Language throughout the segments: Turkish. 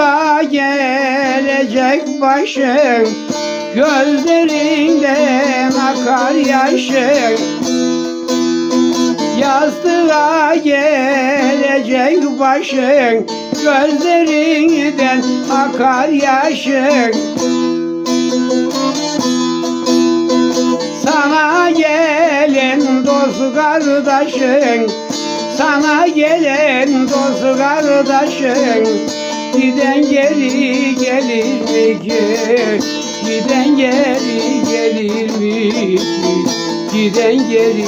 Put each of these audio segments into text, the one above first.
Yastığa gelecek başın Gözlerinden akar yaşın Yastığa gelecek başın Gözlerinden akar yaşın Sana gelen dost kardeşin Sana gelen dost kardeşin Giden geri gelir mi ki? Giden geri gelir mi ki? Giden geri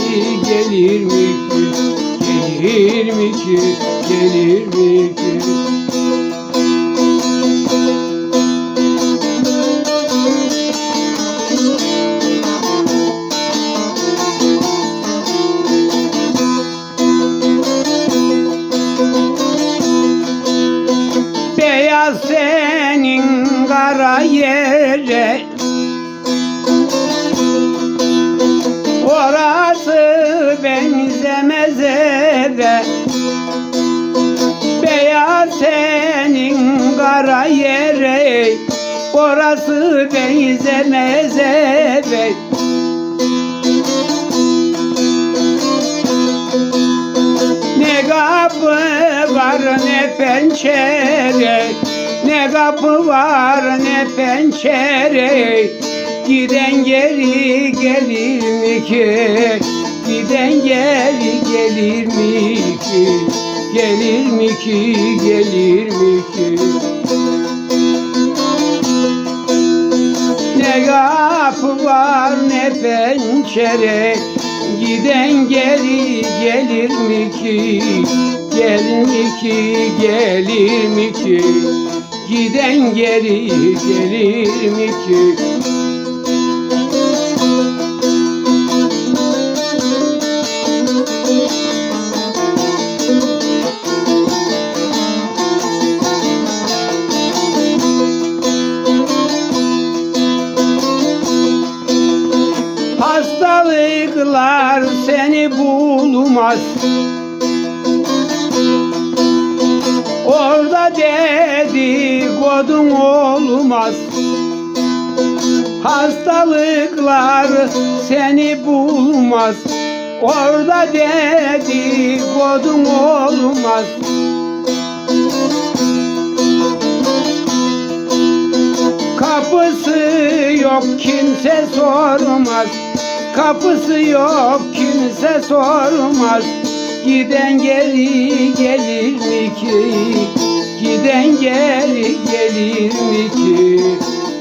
gelir mi ki? Gelir mi ki? Gelir mi ki? Kara yere Orası benzemez eve Ne kapı var ne pencere. Ne kapı var ne pencere. Giden geri gelir mi ki? Giden geri gelir mi ki? Gelir mi ki gelir mi ki Kapı var ne pencere Giden geri gelir mi ki? Gelir mi ki gelir mi ki? Giden geri gelir mi ki Hastalıklar seni bulmaz. Orada dedikodun olmaz. Hastalıklar seni bulmaz. Orada dedikodun olmaz. Kapısı yok kimse sormaz Kapısı yok kimse sormaz. Giden geri gelir mi ki? Giden geri gelir mi ki?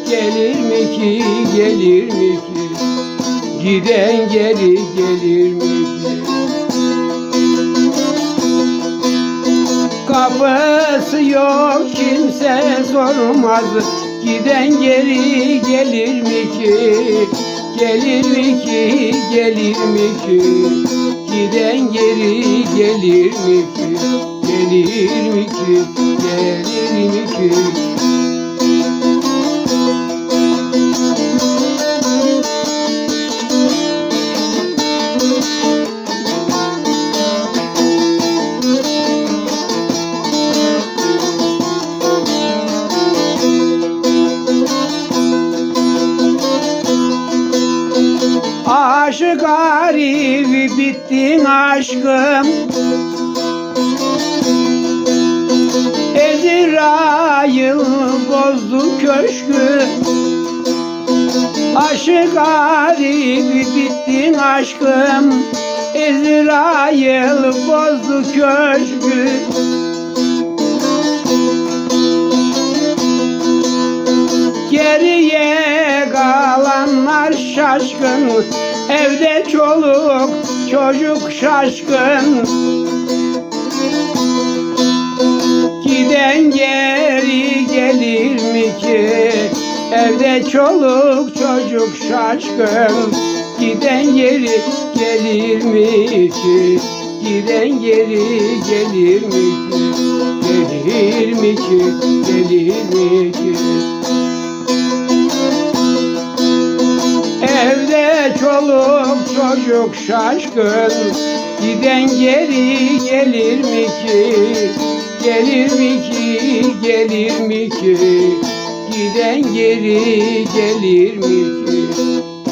Gelir mi ki? Gelir mi ki? Giden geri gelir mi ki? Kapısı yok kimse sormaz. Giden geri gelir mi ki Gelir mi ki gelir mi ki? Giden geri gelir mi ki? Gelir mi ki gelir mi ki Aşık garibi bittin aşkım. Ezrail bozdu köşkü. Aşık garibi bittin aşkım. Ezrail bozdu köşkü. Geriye kalanlar şaşkın Evde çoluk çocuk şaşkın. Giden geri gelir mi ki? Evde çoluk çocuk şaşkın. Giden geri gelir mi ki? Giden geri gelir mi ki? Gelir mi ki? Gelir mi ki çoluk çocuk şaşkın. Giden geri gelir mi ki? Gelir mi ki, gelir mi ki? Giden geri gelir mi ki?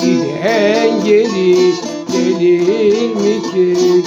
Giden geri gelir mi ki